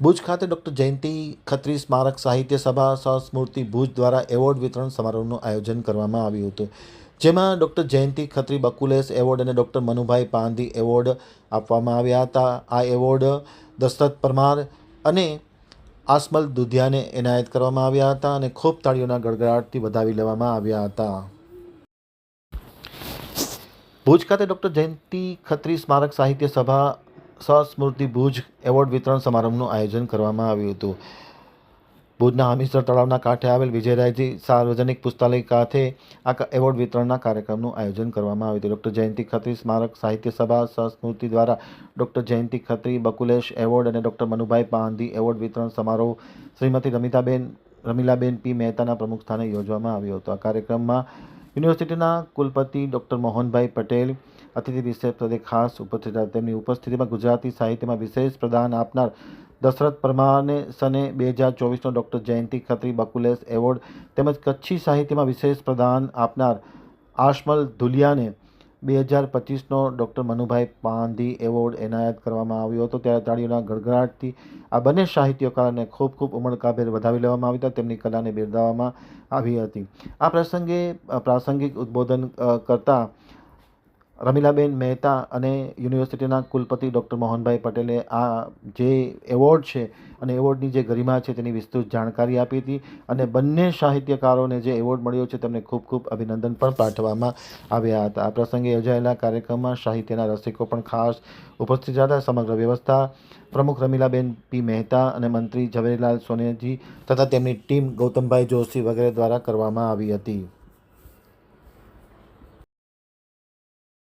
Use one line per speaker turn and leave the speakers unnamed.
ભુજ ખાતે ડૉક્ટર જયંતિ ખત્રી સ્મારક સાહિત્ય સભા સહસ્મૃતિ ભુજ દ્વારા એવોર્ડ વિતરણ સમારોહનું આયોજન કરવામાં આવ્યું હતું. જેમાં ડૉક્ટર જયંતિ ખત્રી બકુલેશ એવોર્ડ અને ડૉક્ટર મનુભાઈ પાંધી એવોર્ડ આપવામાં આવ્યા હતા. આ એવોર્ડ દશરથ પરમાર અને આસમલ દુધિયાને એનાયત કરવામાં આવ્યા હતા અને ખૂબ તાળીઓના ગડગડાટથી વધાવી લેવામાં આવ્યા હતા. ભુજ ખાતે ડૉક્ટર જયંતિ ખત્રી સ્મારક સાહિત્ય સભા સહસ્મૃતિ ભુજ એવોર્ડ વિતરણ સમારંભનું આયોજન કરવામાં આવ્યું હતું. ભુજના હમીસર તળાવના કાંઠે આવેલ વિજયરાયજી સાર્વજનિક પુસ્તકાલય ખાતે આ એવોર્ડ વિતરણના કાર્યક્રમનું આયોજન કરવામાં આવ્યું હતું. ડૉક્ટર જયંતિ ખત્રી સ્મારક સાહિત્ય સભા સહસ્મૃતિ દ્વારા ડૉક્ટર જયંતિ ખત્રી, બકુલેશ એવોર્ડ અને ડૉક્ટર મનુભાઈ પાંધી એવોર્ડ વિતરણ સમારોહ શ્રીમતી રમિતાબેન, રમીલાબેન પી મહેતાના પ્રમુખ સ્થાને યોજવામાં આવ્યો હતો. આ કાર્યક્રમમાં યુનિવર્સિટીના કુલપતિ ડૉક્ટર મોહનભાઈ પટેલ, અતિથિ વિશેષ પદે ખાસ ઉપસ્થિત હતા. તેમની ઉપસ્થિતિમાં ગુજરાતી સાહિત્યમાં વિશેષ પ્રદાન આપનાર દશરથ પરમારને સને બે હજાર ચોવીસનો ડૉક્ટર જયંતિ ખત્રી બકુલેશ એવોર્ડ તેમજ કચ્છી સાહિત્યમાં વિશેષ પ્રદાન આપનાર આશમલ ધુલિયાને બે હજાર પચીસનો ડૉક્ટર મનુભાઈ પાંધી એવોર્ડ એનાયત કરવામાં આવ્યો હતો. ત્યારે તાળીઓના ગડગડાટથી આ બંને સાહિત્યકારને ખૂબ ખૂબ ઉમળકાભેર વધાવી લેવામાં આવી હતા. તેમની કલાને બિરદાવવામાં આવી હતી. આ પ્રસંગે પ્રાસંગિક ઉદ્બોધન કરતા રમીલાબેન મહેતા અને યુનિવર્સિટીના કુલપતિ ડૉક્ટર મોહનભાઈ પટેલે આ જે એવોર્ડ છે અને એવોર્ડની જે ગરિમા છે તેની વિસ્તૃત જાણકારી આપી હતી અને બંને સાહિત્યકારોને જે એવોર્ડ મળ્યો છે તેમને ખૂબ ખૂબ અભિનંદન પણ પાઠવવામાં આવ્યા હતા. આ પ્રસંગે યોજાયેલા કાર્યક્રમમાં સાહિત્યના રસિકો પણ ખાસ ઉપસ્થિત હતા. સમગ્ર વ્યવસ્થા પ્રમુખ રમીલાબેન પી મહેતા અને મંત્રી ઝવેરીલાલ સોનેજી તથા તેમની ટીમ ગૌતમભાઈ જોશી વગેરે દ્વારા કરવામાં આવી હતી.